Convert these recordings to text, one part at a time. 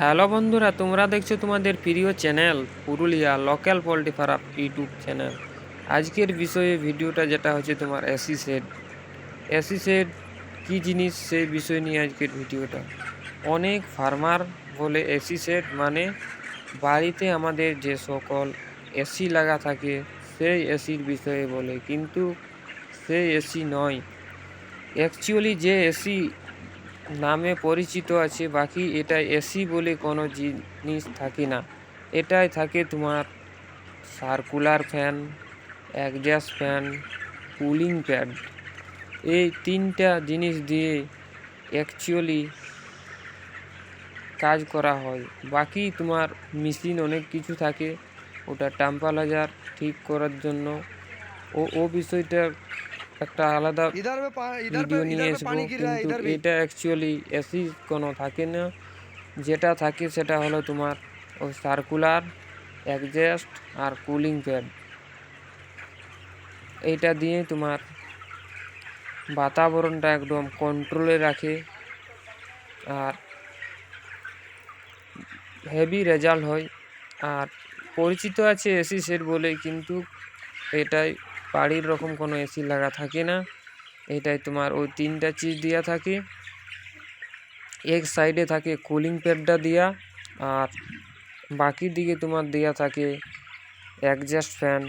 Hello বন্ধুরা, তোমরা দেখছ তোমাদের প্রিয় channel Purulia local poultry farm YouTube channel. আজকের বিষয়ে ভিডিওটা যেটা হচ্ছে তোমার এসি সেট। এসি সেট কী জিনিস সেই বিষয় নিয়ে আজকের ভিডিওটা। অনেক ফার্মার বলে এসি সেট মানে বাড়িতে আমাদের যে সকল এসি লাগা থাকে, সেই এসির বিষয়ে বলে। কিন্তু সেই এসি নয়। অ্যাকচুয়ালি যে এসি নামে পরিচিত আছে, বাকি এটা এসি বলে কোনো জিনিস থাকে না। এটাই থাকে তোমার circular fan adjust fan cooling pad এই তিনটা জিনিস দিয়ে অ্যাকচুয়ালি কাজ করা হয়। বাকি তোমার মেশিন অনেক কিছু থাকে, ওটা টেম্পারেচার ঠিক করার জন্য। ও ও বিষয়টা একটা আলাদা ভিডিও নিয়ে আসব কিন্তু এটা অ্যাকচুয়ালি এসি কোনো থাকে না। যেটা থাকে সেটা হলো তোমার ওই সার্কুলার অ্যাডজাস্ট আর কুলিং প্যাড এইটা দিয়ে তোমার বাতাবরণটা একদম কন্ট্রোলে রাখে। আর হেভি রেজাল্ট হয়। আর পরিচিত আছে এসি সেট বলে কিন্তু এটাই বাড়ির রকম কোনো এসি লাগা থাকে না। এটাই তোমার ওই তিনটা চিজ দেওয়া থাকে। এক সাইডে থাকে কুলিং প্যাডটা দেওয়া আর বাকি দিকে তোমার দেওয়া থাকে অ্যাডজাস্ট ফ্যান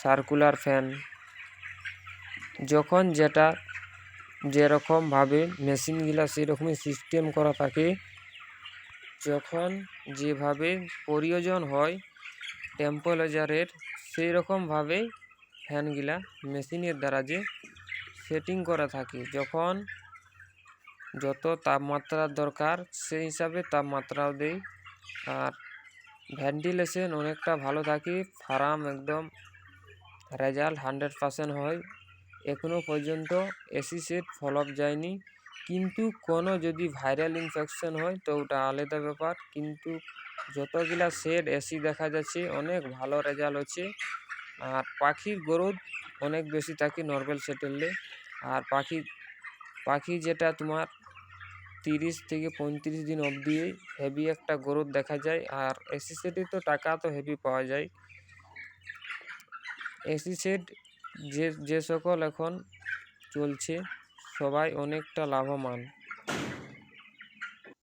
সার্কুলার ফ্যান যখন যেটা যেরকমভাবে মেশিনগুলা সেরকমই সিস্টেম করা থাকে, যখন যেভাবে প্রয়োজন হয় টেম্পারেচারের সেই রকমভাবে ফ্যানগুলা মেশিনের দ্বারা যে সেটিং করা থাকে, যখন যত তাপমাত্রার দরকার, সেই হিসাবে তাপমাত্রাও দেই। আর ভেন্টিলেশন অনেকটা ভালো থাকে, ফার্ম একদম রেজাল্ট হান্ড্রেড পার্সেন্ট হয়। এখনও পর্যন্ত এসি সেট ফলপ যায়নি। কিন্তু কোনো যদি ভাইরাল ইনফেকশন হয়, তো ওটা আলাদা ব্যাপার। কিন্তু যতগুলা সেট এসি দেখা যাচ্ছে, অনেক ভালো রেজাল্ট হচ্ছে। আর পাখির গ্রোথ অনেক বেশি থাকে নর্মাল সেটেললে আর পাখি পাখি যেটা তোমার তিরিশ থেকে পঁয়ত্রিশ দিন অবধি হেভি একটা গ্রোথ দেখা যায়। আর এসি সেটে তো টাকা তো হেভি পাওয়া যায়। এসি সেট যে যে সকল এখন চলছে, সবাই অনেকটা লাভবান।